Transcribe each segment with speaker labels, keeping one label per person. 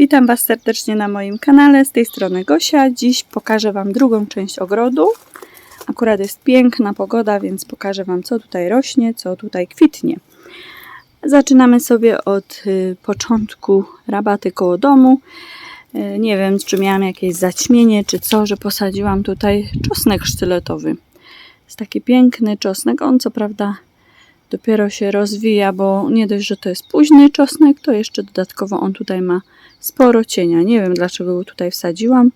Speaker 1: Witam Was serdecznie na moim kanale, z tej strony Gosia. Dziś pokażę Wam drugą część ogrodu. Akurat jest piękna pogoda, więc pokażę Wam co tutaj rośnie, co tutaj kwitnie. Zaczynamy sobie od y, początku rabaty koło domu. Y, nie wiem, czy miałam jakieś zaćmienie, czy co, że posadziłam tutaj czosnek sztyletowy. Jest taki piękny czosnek. On co prawda dopiero się rozwija, bo nie dość, że to jest późny czosnek, to jeszcze dodatkowo on tutaj ma sporo cienia. Nie wiem dlaczego go tutaj wsadziłam.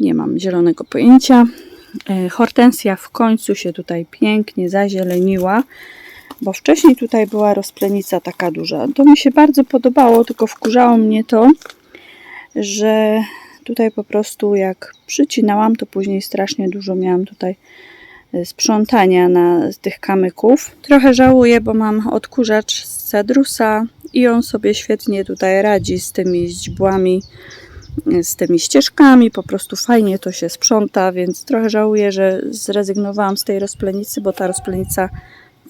Speaker 1: Nie mam zielonego pojęcia. E, Hortensja w końcu się tutaj pięknie zazieleniła, bo wcześniej tutaj była rozplenica taka duża. To mi się bardzo podobało, tylko wkurzało mnie to, że tutaj po prostu jak przycinałam, to później strasznie dużo miałam tutaj e, sprzątania na z tych kamyków. Trochę żałuję, bo mam odkurzacz z Cedrusa i on sobie świetnie tutaj radzi z tymi źdźbłami, z tymi ścieżkami, po prostu fajnie to się sprząta, więc trochę żałuję, że zrezygnowałam z tej rozplenicy, bo ta rozplenica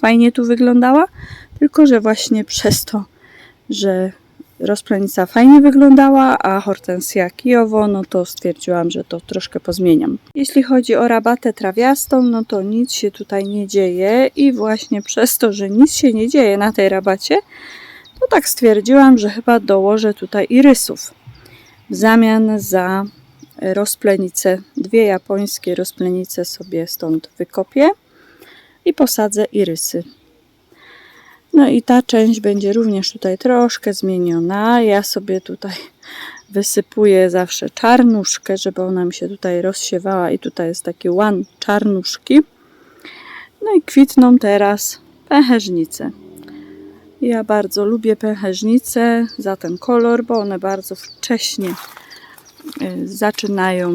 Speaker 1: fajnie tu wyglądała, tylko że właśnie przez to, że rozplenica fajnie wyglądała, a hortensja kijowo, no to stwierdziłam, że to troszkę pozmieniam. Jeśli chodzi o rabatę trawiastą, no to nic się tutaj nie dzieje i właśnie przez to, że nic się nie dzieje na tej rabacie, to tak stwierdziłam, że chyba dołożę tutaj irysów w zamian za rozplenice. Dwie japońskie rozplenice sobie stąd wykopię i posadzę irysy. No i ta część będzie również tutaj troszkę zmieniona. Ja sobie tutaj wysypuję zawsze czarnuszkę, żeby ona mi się tutaj rozsiewała i tutaj jest taki łan czarnuszki. No i kwitną teraz pęcherzynice. Ja bardzo lubię pęcherzynice za ten kolor, bo one bardzo wcześnie y, zaczynają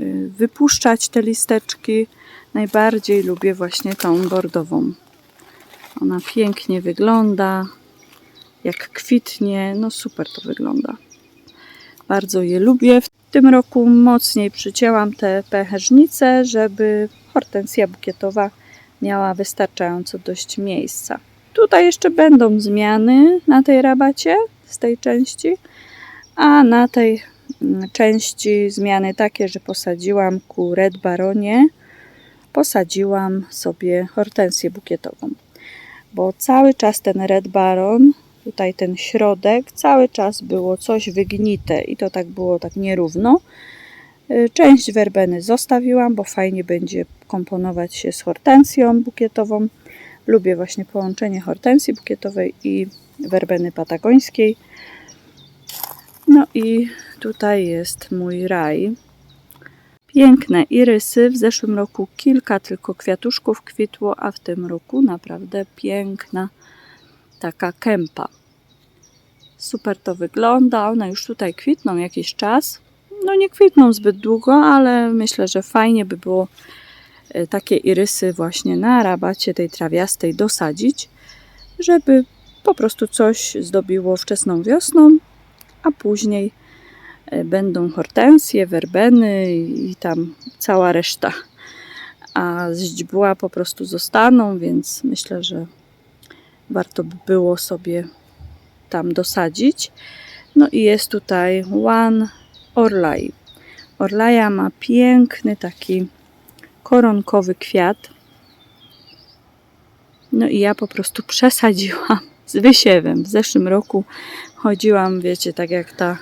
Speaker 1: y, wypuszczać te listeczki. Najbardziej lubię właśnie tą bordową. Ona pięknie wygląda, jak kwitnie, no super to wygląda. Bardzo je lubię. W tym roku mocniej przycięłam te pęcherzynice, żeby hortensja bukietowa miała wystarczająco dość miejsca. Tutaj jeszcze będą zmiany na tej rabacie z tej części, a na tej mm, części zmiany takie, że posadziłam ku Red Baronie, posadziłam sobie hortensję bukietową bo cały czas ten Red Baron, tutaj ten środek, cały czas było coś wygnite i to tak było tak nierówno. Y, Część werbeny zostawiłam, bo fajnie będzie komponować się z hortensją bukietową. Lubię właśnie połączenie hortensji bukietowej i werbeny patagońskiej. No i tutaj jest mój raj. Piękne irysy. W zeszłym roku kilka tylko kwiatuszków kwitło, a w tym roku naprawdę piękna taka kępa. Super to wygląda. One już tutaj kwitną jakiś czas. No nie kwitną zbyt długo, ale myślę, że fajnie by było takie irysy właśnie na rabacie tej trawiastej dosadzić, żeby po prostu coś zdobiło wczesną wiosną, a później E, będą hortensje, werbeny i tam cała reszta. A źdźbła po prostu zostaną, więc myślę, że warto by było sobie tam dosadzić. No i jest tutaj One Orlai. Orlaja ma piękny taki koronkowy kwiat. No i ja po prostu przesadziłam z wysiewem. W zeszłym roku chodziłam, wiecie, tak jak ta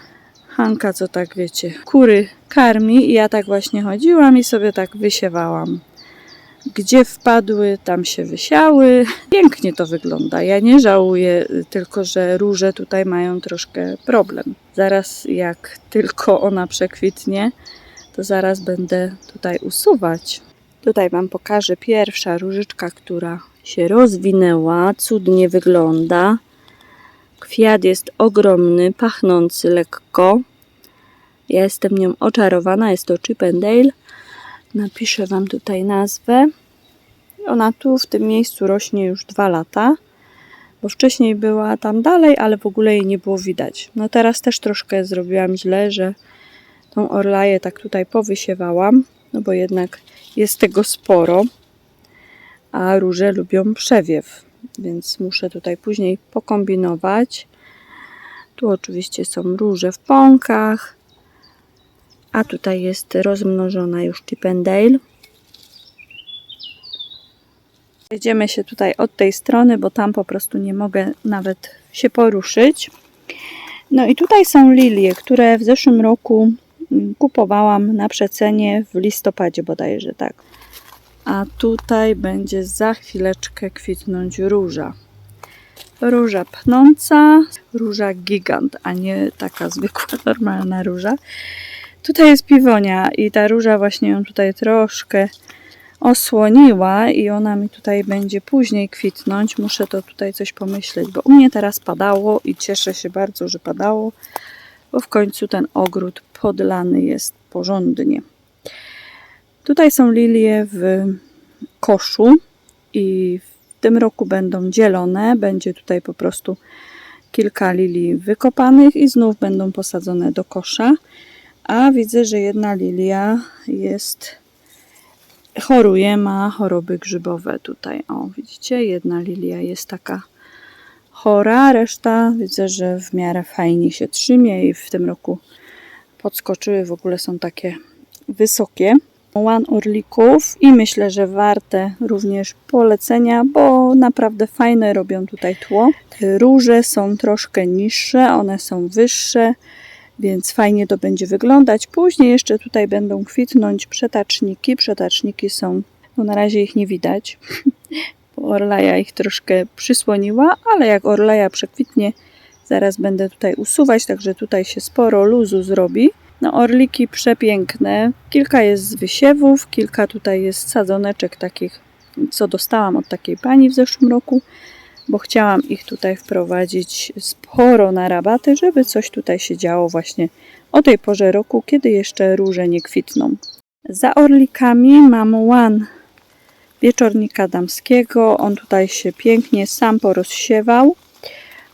Speaker 1: Hanka, co tak wiecie, kury karmi i ja tak właśnie chodziłam i sobie tak wysiewałam. Gdzie wpadły, tam się wysiały. Pięknie to wygląda. Ja nie żałuję, tylko że róże tutaj mają troszkę problem. Zaraz jak tylko ona przekwitnie, to zaraz będę tutaj usuwać. Tutaj Wam pokażę pierwsza różyczka, która się rozwinęła, cudnie wygląda. Kwiat jest ogromny, pachnący lekko. Ja jestem nią oczarowana. Jest to Chippendale. Napiszę Wam tutaj nazwę. Ona tu w tym miejscu rośnie już dwa lata, bo wcześniej była tam dalej, ale w ogóle jej nie było widać. No teraz też troszkę zrobiłam źle, że tą orlaję tak tutaj powysiewałam, no bo jednak jest tego sporo, a róże lubią przewiew więc muszę tutaj później pokombinować. Tu oczywiście są róże w pąkach. A tutaj jest rozmnożona już Chippendale. Jedziemy się tutaj od tej strony, bo tam po prostu nie mogę nawet się poruszyć. No i tutaj są lilie, które w zeszłym roku kupowałam na przecenie w listopadzie bodajże, tak. A tutaj będzie za chwileczkę kwitnąć róża. Róża pnąca, róża gigant, a nie taka zwykła, normalna róża. Tutaj jest piwonia i ta róża właśnie ją tutaj troszkę osłoniła i ona mi tutaj będzie później kwitnąć. Muszę to tutaj coś pomyśleć, bo u mnie teraz padało i cieszę się bardzo, że padało, bo w końcu ten ogród podlany jest porządnie. Tutaj są lilie w koszu i w tym roku będą dzielone. Będzie tutaj po prostu kilka lilii wykopanych i znów będą posadzone do kosza. A widzę, że jedna lilia jest choruje, ma choroby grzybowe tutaj. O, widzicie, jedna lilia jest taka chora, reszta widzę, że w miarę fajnie się trzymie i w tym roku podskoczyły, w ogóle są takie wysokie. One orlików i myślę, że warte również polecenia, bo naprawdę fajne robią tutaj tło. Róże są troszkę niższe, one są wyższe, więc fajnie to będzie wyglądać. Później jeszcze tutaj będą kwitnąć przetaczniki. Przetaczniki są, no na razie ich nie widać, bo Orlaja ich troszkę przysłoniła, ale jak Orlaja przekwitnie, zaraz będę tutaj usuwać, także tutaj się sporo luzu zrobi. No orliki przepiękne. Kilka jest z wysiewów, kilka tutaj jest sadzoneczek takich, co dostałam od takiej pani w zeszłym roku bo chciałam ich tutaj wprowadzić sporo na rabaty, żeby coś tutaj się działo właśnie o tej porze roku, kiedy jeszcze róże nie kwitną. Za orlikami mam łan wieczornika damskiego. On tutaj się pięknie sam porozsiewał.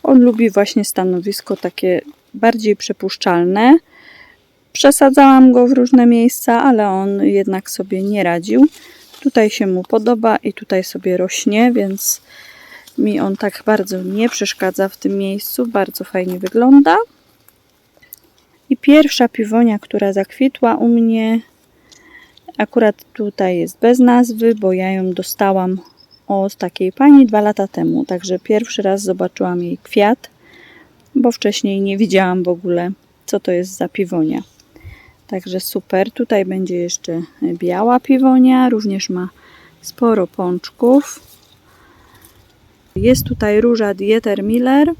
Speaker 1: On lubi właśnie stanowisko takie bardziej przepuszczalne. Przesadzałam go w różne miejsca, ale on jednak sobie nie radził. Tutaj się mu podoba i tutaj sobie rośnie, więc mi on tak bardzo nie przeszkadza w tym miejscu, bardzo fajnie wygląda. I pierwsza piwonia, która zakwitła u mnie, akurat tutaj jest bez nazwy, bo ja ją dostałam od takiej pani dwa lata temu. Także pierwszy raz zobaczyłam jej kwiat, bo wcześniej nie widziałam w ogóle, co to jest za piwonia. Także super. Tutaj będzie jeszcze biała piwonia, również ma sporo pączków. Jest tutaj róża Dieter Miller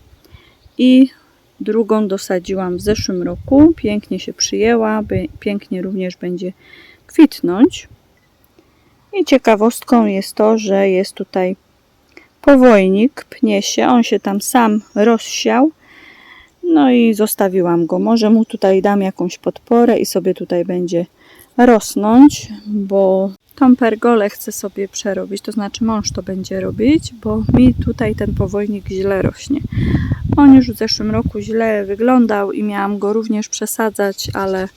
Speaker 1: i drugą dosadziłam w zeszłym roku. Pięknie się przyjęła, pięknie również będzie kwitnąć. I ciekawostką jest to, że jest tutaj powojnik, pnie się, on się tam sam rozsiał. No i zostawiłam go. Może mu tutaj dam jakąś podporę i sobie tutaj będzie rosnąć, bo tą pergolę chcę sobie przerobić, to znaczy mąż to będzie robić, bo mi tutaj ten powojnik źle rośnie. On już w zeszłym roku źle wyglądał i miałam go również przesadzać, ale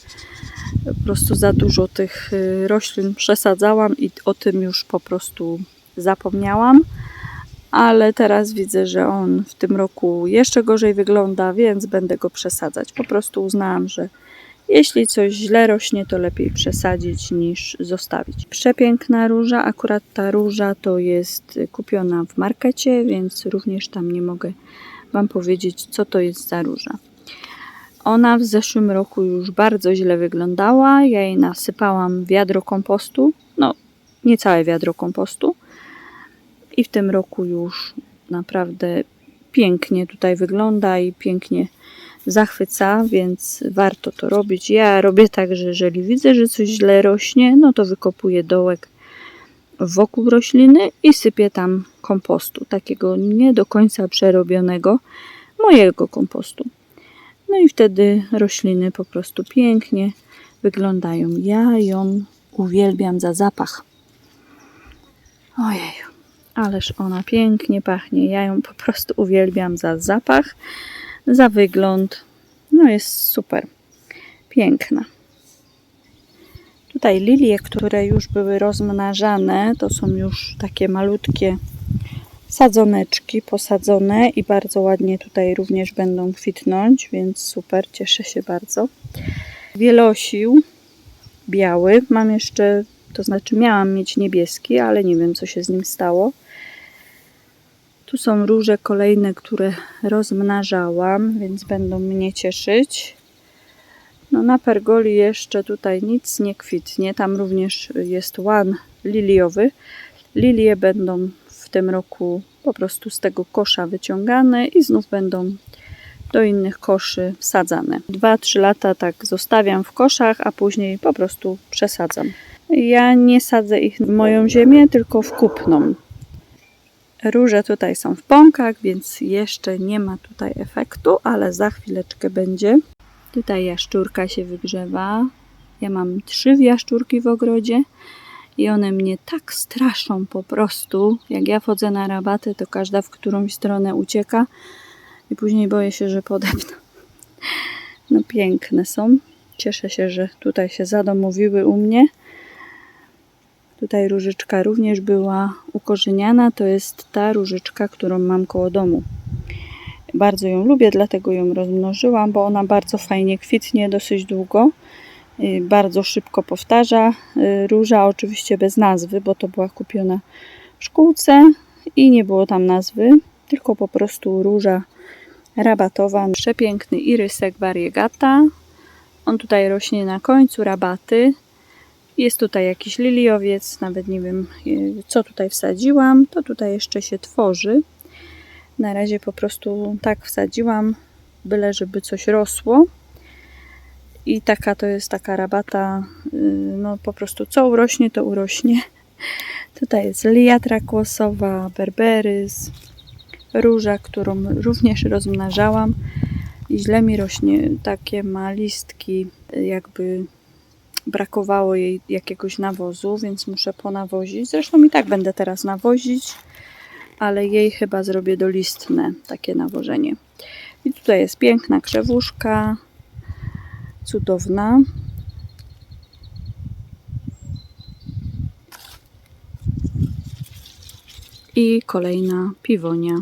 Speaker 1: po prostu za dużo tych y, roślin przesadzałam i o tym już po prostu zapomniałam. Ale teraz widzę, że on w tym roku jeszcze gorzej wygląda, więc będę go przesadzać. Po prostu uznałam, że jeśli coś źle rośnie, to lepiej przesadzić niż zostawić. Przepiękna róża, akurat ta róża to jest kupiona w markecie, więc również tam nie mogę Wam powiedzieć, co to jest za róża. Ona w zeszłym roku już bardzo źle wyglądała. Ja jej nasypałam wiadro kompostu, no niecałe wiadro kompostu. I w tym roku już naprawdę pięknie tutaj wygląda i pięknie zachwyca, więc warto to robić. Ja robię tak, że jeżeli widzę, że coś źle rośnie, no to wykopuję dołek wokół rośliny i sypię tam kompostu, takiego nie do końca przerobionego, mojego kompostu. No i wtedy rośliny po prostu pięknie wyglądają. Ja ją uwielbiam za zapach. Ojej, ależ ona pięknie pachnie. Ja ją po prostu uwielbiam za zapach za wygląd. No jest super. Piękna. Tutaj lilie, które już były rozmnażane, to są już takie malutkie sadzoneczki posadzone i bardzo ładnie tutaj również będą kwitnąć, więc super, cieszę się bardzo. Wielosił biały, mam jeszcze, to znaczy miałam mieć niebieski, ale nie wiem co się z nim stało. Tu są róże kolejne, które rozmnażałam, więc będą mnie cieszyć. No na pergoli jeszcze tutaj nic nie kwitnie. Tam również jest łan liliowy. Lilie będą w tym roku po prostu z tego kosza wyciągane i znów będą do innych koszy wsadzane. 2-3 lata tak zostawiam w koszach, a później po prostu przesadzam. Ja nie sadzę ich w moją ziemię, tylko w kupną. Róże tutaj są w pąkach, więc jeszcze nie ma tutaj efektu, ale za chwileczkę będzie. Tutaj jaszczurka się wygrzewa. Ja mam trzy jaszczurki w ogrodzie i one mnie tak straszą po prostu. Jak ja wchodzę na rabaty, to każda w którąś stronę ucieka i później boję się, że podepnę. No piękne są. Cieszę się, że tutaj się zadomowiły u mnie. Tutaj różyczka również była ukorzeniana. To jest ta różyczka, którą mam koło domu. Bardzo ją lubię, dlatego ją rozmnożyłam, bo ona bardzo fajnie kwitnie dosyć długo. Y, Bardzo szybko powtarza. Y, Róża oczywiście bez nazwy, bo to była kupiona w szkółce i nie było tam nazwy, tylko po prostu róża rabatowa. Przepiękny irysek variegata. On tutaj rośnie na końcu rabaty. Jest tutaj jakiś liliowiec, nawet nie wiem y, co tutaj wsadziłam. To tutaj jeszcze się tworzy. Na razie po prostu tak wsadziłam, byle żeby coś rosło. I taka to jest taka rabata, y, no po prostu co urośnie, to urośnie. Tutaj jest liatra kłosowa, berberys, róża, którą również rozmnażałam. I źle mi rośnie, takie ma listki, y, jakby brakowało jej jakiegoś nawozu, więc muszę ponawozić. Zresztą i tak będę teraz nawozić, ale jej chyba zrobię dolistne takie nawożenie. I tutaj jest piękna krzewuszka, cudowna. I kolejna piwonia.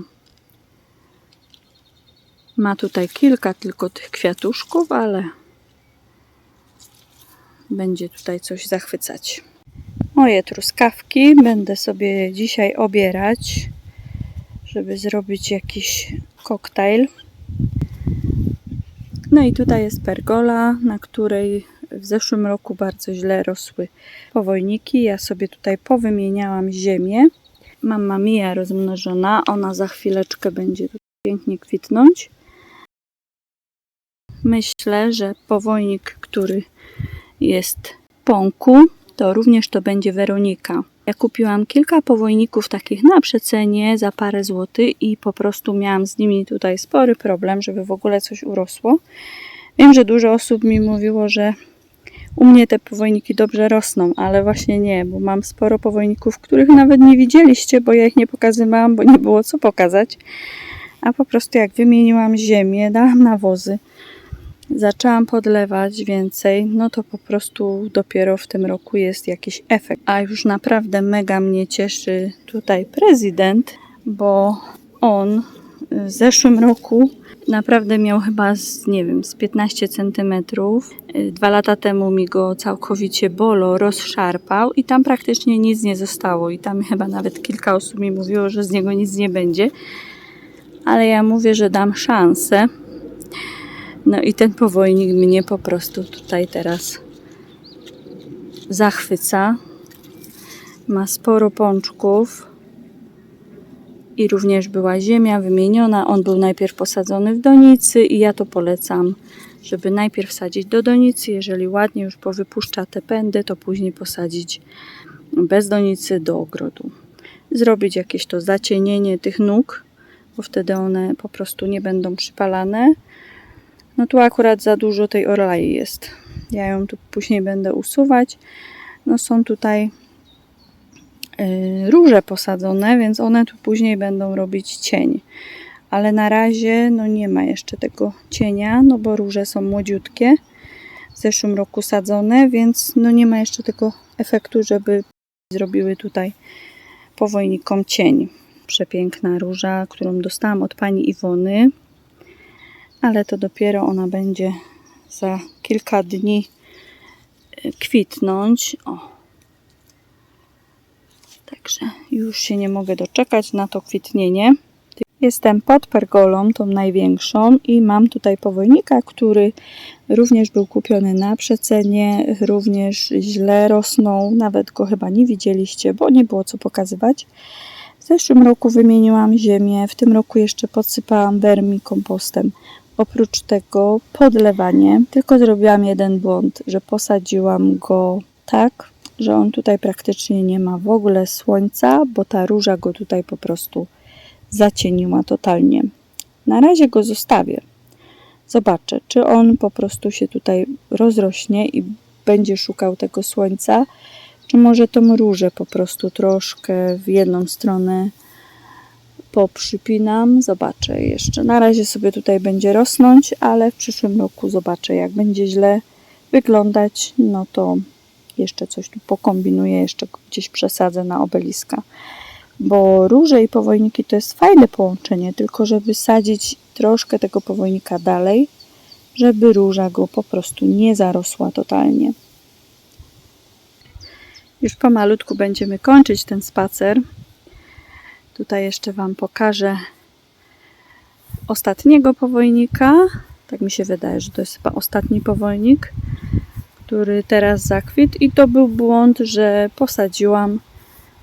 Speaker 1: Ma tutaj kilka tylko tych kwiatuszków, ale będzie tutaj coś zachwycać. Moje truskawki będę sobie dzisiaj obierać, żeby zrobić jakiś koktajl. No i tutaj jest pergola, na której w zeszłym roku bardzo źle rosły powojniki. Ja sobie tutaj powymieniałam ziemię. Mamma mia rozmnożona, ona za chwileczkę będzie pięknie kwitnąć. Myślę, że powojnik, który jest pąku, to również to będzie Weronika. Ja kupiłam kilka powojników takich na przecenie za parę złotych i po prostu miałam z nimi tutaj spory problem, żeby w ogóle coś urosło. Wiem, że dużo osób mi mówiło, że u mnie te powojniki dobrze rosną, ale właśnie nie, bo mam sporo powojników, których nawet nie widzieliście, bo ja ich nie pokazywałam, bo nie było co pokazać. A po prostu jak wymieniłam ziemię, dałam nawozy, zaczęłam podlewać więcej, no to po prostu dopiero w tym roku jest jakiś efekt. A już naprawdę mega mnie cieszy tutaj prezydent, bo on w zeszłym roku naprawdę miał chyba z, nie wiem, z 15 centymetrów. Dwa lata temu mi go całkowicie bolo rozszarpał i tam praktycznie nic nie zostało. I tam chyba nawet kilka osób mi mówiło, że z niego nic nie będzie. Ale ja mówię, że dam szansę. No i ten powojnik mnie po prostu tutaj teraz zachwyca. Ma sporo pączków i również była ziemia wymieniona. On był najpierw posadzony w donicy i ja to polecam, żeby najpierw wsadzić do donicy. Jeżeli ładnie już powypuszcza te pędy, to później posadzić bez donicy do ogrodu. Zrobić jakieś to zacienienie tych nóg, bo wtedy one po prostu nie będą przypalane. No tu akurat za dużo tej orlai jest. Ja ją tu później będę usuwać. No są tutaj y, róże posadzone, więc one tu później będą robić cień. Ale na razie no nie ma jeszcze tego cienia, no bo róże są młodziutkie. W zeszłym roku sadzone, więc no nie ma jeszcze tego efektu, żeby zrobiły tutaj powojnikom cień. przepiękna róża, którą dostałam od pani Iwony, ale to dopiero ona będzie za kilka dni y, kwitnąć. O. Także już się nie mogę doczekać na to kwitnienie. Jestem pod pergolą, tą największą i mam tutaj powojnika, który również był kupiony na przecenie, również źle rosnął, nawet go chyba nie widzieliście, bo nie było co pokazywać. W zeszłym roku wymieniłam ziemię, w tym roku jeszcze podsypałam vermi kompostem. Oprócz tego podlewanie, tylko zrobiłam jeden błąd, że posadziłam go tak, że on tutaj praktycznie nie ma w ogóle słońca, bo ta róża go tutaj po prostu zacieniła totalnie. Na razie go zostawię. Zobaczę, czy on po prostu się tutaj rozrośnie i będzie szukał tego słońca, czy może tą różę po prostu troszkę w jedną stronę poprzypinam. Zobaczę jeszcze. Na razie sobie tutaj będzie rosnąć, ale w przyszłym roku zobaczę, jak będzie źle wyglądać, no to jeszcze coś tu pokombinuję, jeszcze gdzieś przesadzę na obeliska bo róże i powojniki to jest fajne połączenie, tylko żeby sadzić troszkę tego powojnika dalej, żeby róża go po prostu nie zarosła totalnie. Już pomalutku będziemy kończyć ten spacer. Tutaj jeszcze Wam pokażę ostatniego powojnika. Tak mi się wydaje, że to jest chyba ostatni powojnik, który teraz zakwitł i to był błąd, że posadziłam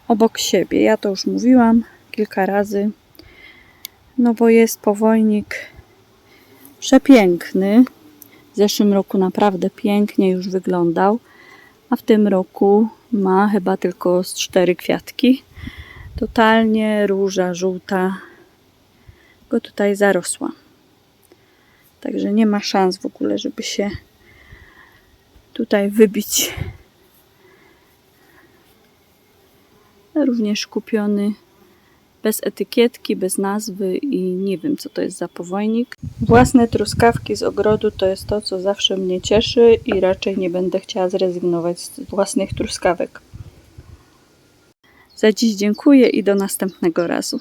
Speaker 1: obok siebie. Ja to już mówiłam kilka razy. No bo jest powojnik przepiękny. W zeszłym roku naprawdę pięknie już wyglądał, a w tym roku ma chyba tylko z cztery kwiatki. Totalnie róża żółta go tutaj zarosła. Także nie ma szans w ogóle, żeby się tutaj wybić również kupiony bez etykietki, bez nazwy i nie wiem co to jest za powojnik. Własne truskawki z ogrodu to jest to, co zawsze mnie cieszy i raczej nie będę chciała zrezygnować z własnych truskawek. Za dziś dziękuję i do następnego razu.